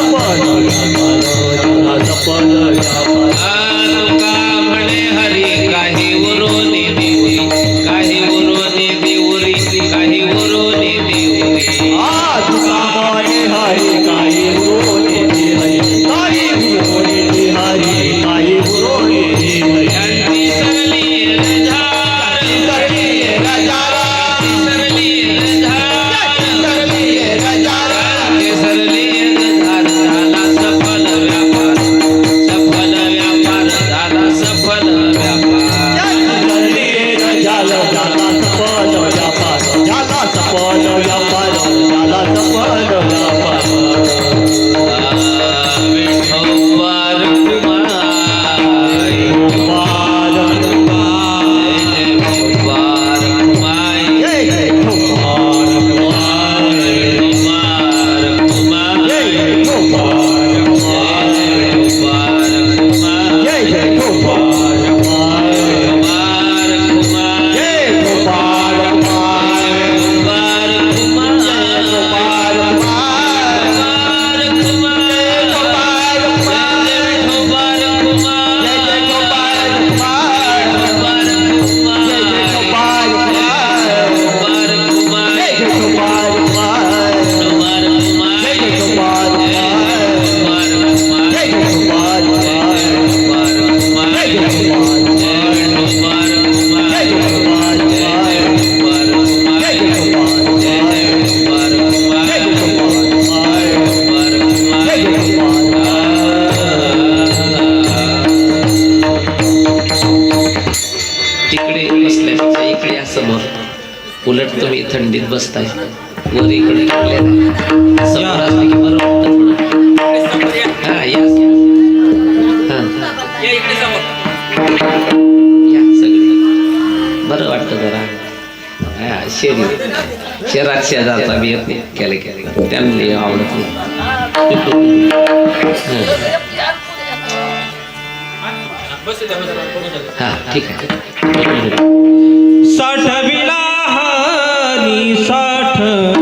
mano. उलट तुम्ही थंडीत बसताय. वर इकडे बरं वाटतं जरा. शेरी. शेरात शेजारचा मी येत नाही. केले केले. त्यांनी आवडत हा. ठीक आहे. साठविला Huh?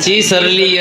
ಹಂಚಿ ಸರಳಿಯ